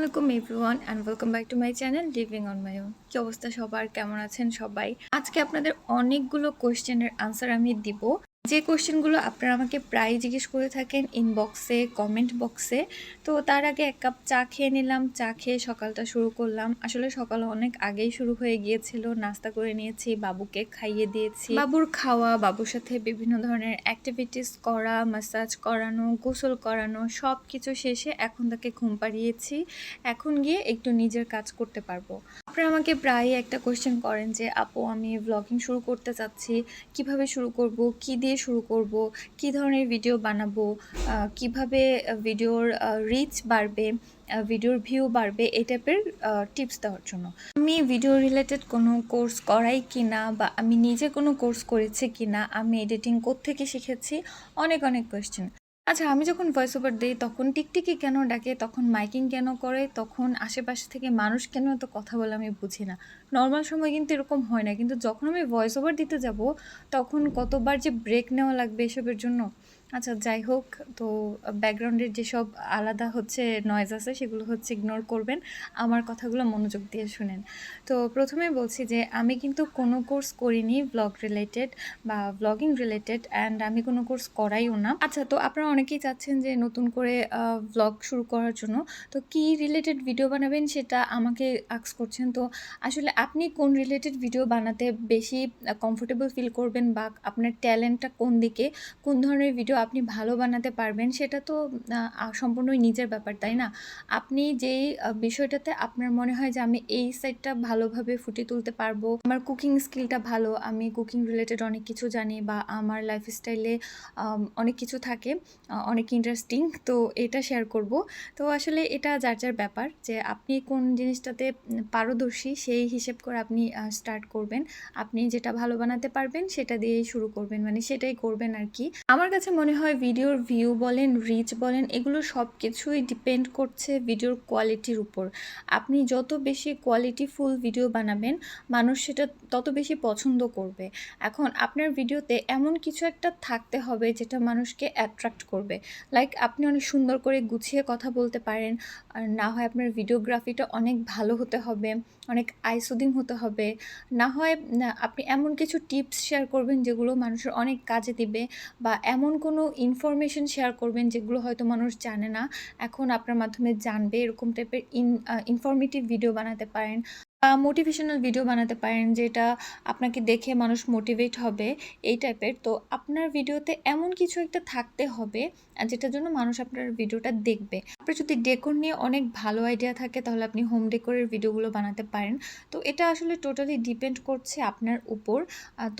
আলাইকুম everyone and welcome back to my channel living on my own কি অবস্থা সবার? কেমন আছেন সবাই? আজকে আপনাদের অনেকগুলো কোয়েশ্চেনের আনসার আমি দিব। যে কোয়েশ্চেনগুলো আপনারা আমাকে প্রায় জিজ্ঞেস করে থাকেন ইনবক্সে কমেন্ট বক্সে তো তার আগে এক কাপ চা খেয়ে নিলাম, চা খেয়ে সকালটা শুরু করলাম। আসলে সকাল অনেক আগেই শুরু হয়ে গিয়েছিল, নাস্তা করে নিয়েছি, বাবুকে খাইয়ে দিয়েছি। বাবুর খাওয়া, বাবুর সাথে বিভিন্ন ধরনের অ্যাক্টিভিটিস করা মাসাজ করানো, গোসল করানো সব কিছু শেষে এখন তাকে ঘুম পাড়িয়েছি। এখন গিয়ে একটু নিজের কাজ করতে পারব। আপনারা আমাকে প্রায় একটা কোয়েশ্চেন করেন যে, আপু, আমি ব্লগিং শুরু করতে চাচ্ছি, কীভাবে শুরু করব? কি দিয়ে শুরু করব? কি ধরনের ভিডিও বানাবো? কীভাবে ভিডিওর রিচ বাড়বে? ভিডিওর ভিউ বাড়বে? এই টাইপের টিপস দেওয়ার জন্য। আমি ভিডিও রিলেটেড কোনো কোর্স করাই কি না বা আমি নিজে কোনো কোর্স করেছি কি না আমি এডিটিং থেকে শিখেছি? অনেক অনেক কোয়েশ্চেন আচ্ছা আমি যখন ভয়েস ওভার দিই, তখন টিকটিকি কেন ডাকে? তখন মাইকিং কেন করে? তখন আশেপাশে থেকে মানুষ কেন এত কথা বলে আমি বুঝি না। নর্মাল সময় কিন্তু এরকম হয় না। কিন্তু যখন আমি ভয়েস ওভার দিতে যাব, তখন কতবার যে ব্রেক নেওয়া লাগবে এসবের জন্য? আচ্ছা যাই হোক, তো ব্যাকগ্রাউন্ডের যেসব আলাদা হচ্ছে নয়েজ আছে, সেগুলো হচ্ছে ইগনোর করবেন। আমার কথাগুলো মনোযোগ দিয়ে শুনেন। তো প্রথমে বলছি যে, আমি কিন্তু কোনো কোর্স করিনি ব্লগ রিলেটেড বা ব্লগিং রিলেটেড অ্যান্ড আমি কোনো কোর্স করাইও না। আচ্ছা তো আপনারা অনেকেই চাচ্ছেন যে, নতুন করে ব্লগ শুরু করার জন্য। তো কি রিলেটেড ভিডিও বানাবেন সেটা আমাকে আক্স করছেন। তো আসলে আপনি কোন রিলেটেড ভিডিও বানাতে বেশি কমফোর্টেবল ফিল করবেন বা আপনার ট্যালেন্টটা কোন দিকে, কোন ধরনের ভিডিও আপনি ভালো বানাতে পারবেন, সেটা তো সম্পূর্ণই নিজের ব্যাপার, তাই না? আপনি যেই বিষয়টাতে আপনার মনে হয় যে আমি এই সাইডটা ভালোভাবে ফুটিয়ে তুলতে পারব, আমার কুকিং স্কিলটা ভালো, আমি কুকিং রিলেটেড অনেক কিছু জানি বা আমার লাইফস্টাইলে অনেক কিছু থাকে অনেক ইন্টারেস্টিং, তো এটা শেয়ার করব। তো আসলে এটা যার যার ব্যাপার যে আপনি কোন জিনিসটাতে পারদর্শী, সেই হিসেব করে আপনি স্টার্ট করবেন। আপনি যেটা ভালো বানাতে পারবেন, সেটা দিয়েই শুরু করবেন মানে সেটাই করবেন আর কি। আমার কাছে মনে হয় ভিডিওর ভিউ বলেন রিচ বলেন, এগুলো সব কিছুই ডিপেন্ড করছে ভিডিওর কোয়ালিটির উপর। আপনি যত বেশি কোয়ালিটিফুল ভিডিও বানাবেন, মানুষ সেটা তত বেশি পছন্দ করবে। এখন আপনার ভিডিওতে এমন কিছু একটা থাকতে হবে যেটা মানুষকে অ্যাট্রাক্ট করবে। লাইক আপনি অনেক সুন্দর করে গুছিয়ে কথা বলতে পারেন, আর না হয় আপনার ভিডিওগ্রাফিটা অনেক ভালো হতে হবে, অনেক আইসুদিং হতে হবে। না হয় আপনি এমন কিছু টিপস শেয়ার করবেন যেগুলো মানুষের অনেক কাজে দিবে বা এমন কোনো ইনফরমেশন শেয়ার করবেন যেগুলো হয়তো মানুষ জানে না, এখন আপনার মাধ্যমে জানবে, এরকম টাইপের ইন ইনফরমেটিভ ভিডিও বানাতে পারেন বা মোটিভেশনাল ভিডিও বানাতে পারেন যেটা আপনাকে দেখে মানুষ মোটিভেট হবে, এই টাইপের তো আপনার ভিডিওতে এমন কিছু একটা থাকতে হবে যেটার জন্য মানুষ আপনার ভিডিওটা দেখবে। আপনার যদি ডেকোর নিয়ে অনেক ভালো আইডিয়া থাকে, তাহলে আপনি হোম ডেকোরের ভিডিওগুলো বানাতে পারেন। তো এটা আসলে টোটালি ডিপেন্ড করছে আপনার উপর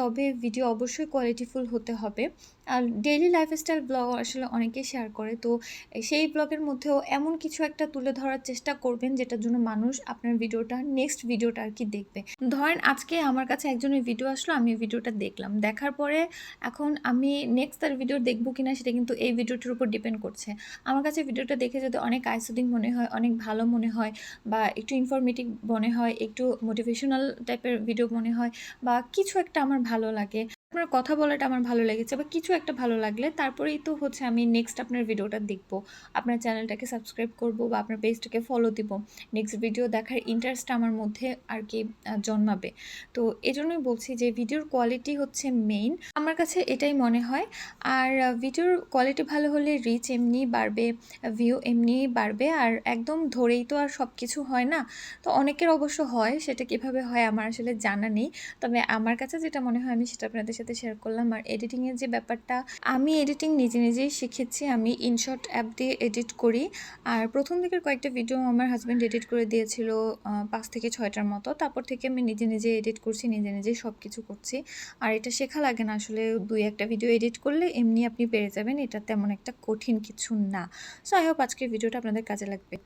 তবে ভিডিও অবশ্যই কোয়ালিটিফুল হতে হবে। ডেইলি লাইফস্টাইল ব্লগ আসলে অনেকেই শেয়ার করে। তো সেই ব্লগের মধ্যেও এমন কিছু একটা তুলে ধরার চেষ্টা করবেন, যেটার জন্য মানুষ আপনার ভিডিওটা নেক্সট ভিডিওটা আর কি দেখবে। ধরেন আজকে আমার কাছে একজনের ভিডিও আসলো, আমি ভিডিওটা দেখলাম। দেখার পরে এখন আমি নেক্সট তার ভিডিও দেখব কিনা সেটা কিন্তু এই ভিডিওটার উপর ডিপেন্ড করছে। আমার কাছে ভিডিওটা দেখে যদি অনেক আইসুদিং মনে হয়, অনেক ভালো মনে হয় বা একটু ইনফরমেটিভ মনে হয়, একটু মোটিভেশনাল টাইপের ভিডিও মনে হয় বা কিছু একটা আমার ভালো লাগে। আপনার কথা বলাটা আমার ভালো লেগেছে বা কিছু একটা ভালো লাগলে তারপরেই তো হচ্ছে আমি নেক্সট আপনার ভিডিওটা দেখব। আপনার চ্যানেলটাকে সাবস্ক্রাইব করব বা আপনার পেজটাকে ফলো দিব। নেক্সট ভিডিও দেখার ইন্টারেস্টটা আমার মধ্যে আর কি জন্মাবে। তো এজন্যই বলছি যে ভিডিওর কোয়ালিটি হচ্ছে মেইন আমার কাছে এটাই মনে হয়। আর ভিডিওর কোয়ালিটি ভালো হলে রিচ এমনি বাড়বে ভিউ এমনি বাড়বে। আর একদম ধরেই তো আর সব কিছু হয় না। তো অনেকের অবশ্য হয়, সেটা কীভাবে হয় আমার আসলে জানা নেই। তবে আমার কাছে যেটা মনে হয় আমি সেটা আপনাদের সাথে শেয়ার করলাম। আর এডিটিংয়ের যে ব্যাপারটা, আমি এডিটিং নিজে নিজেই শিখেছি। আমি ইনশর্ট অ্যাপ দিয়ে এডিট করি। আর প্রথম দিকের কয়েকটা ভিডিও আমার হাজব্যান্ড এডিট করে দিয়েছিল পাঁচ থেকে ছয়টার মতো। তারপর থেকে আমি নিজে নিজে এডিট করছি, নিজে নিজেই সব কিছু করছি। আর এটা শেখা লাগে না আসলে, দুই একটা ভিডিও এডিট করলে এমনি আপনি পেরে যাবেন। এটা তেমন একটা কঠিন কিছু না। সো আই হোপ আজকের ভিডিওটা আপনাদের কাজে লাগবে।